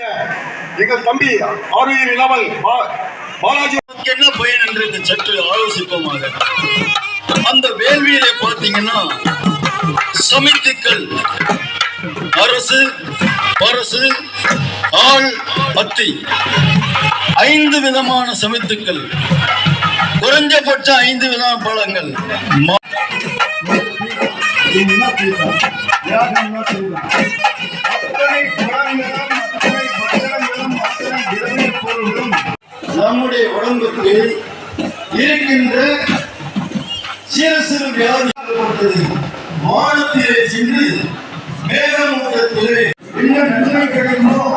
எங்கள் தம்பி ஆரோக்கியம் இல்லாமல் பாலாஜி என்ன பயன் என்று இந்த சற்று ஆலோசிப்போமாக. அந்த வேள்வியிலே பார்த்தீங்கன்னா சமித்துக்கள் அரசு அரசு ஆள் பத்தி ஐந்து விதமான சமித்துக்கள் குறைஞ்சபட்ச ஐந்து விதமான பழங்கள். அத்தனை நம்முடைய உடம்புக்கு இருக்கின்ற சிறு சிறு வியாதி வானத்திலே சென்று மேகமூட்டத்திலே என்ன நன்மை கிடைக்குமோ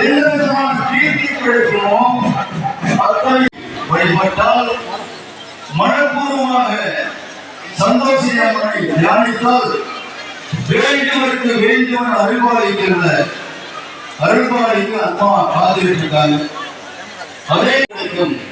என்ன விதமான கீர்த்தி கிடைக்குமோ அத்தனை வழிபட்டால் மனப்பூர்வமாக சந்தோஷமாக தியானித்தால் வேண்டுவதற்கு வேண்டுவன் அருள்பாலிக்கின்ற அருள்பாலிக்கு அம்மா காத்துக்கிட்டு அதே আলাইকুম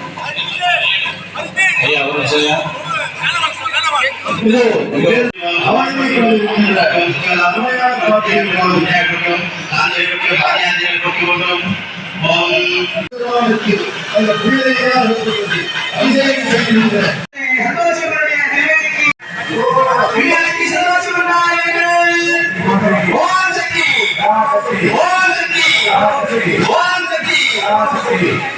One, the key. One, the key.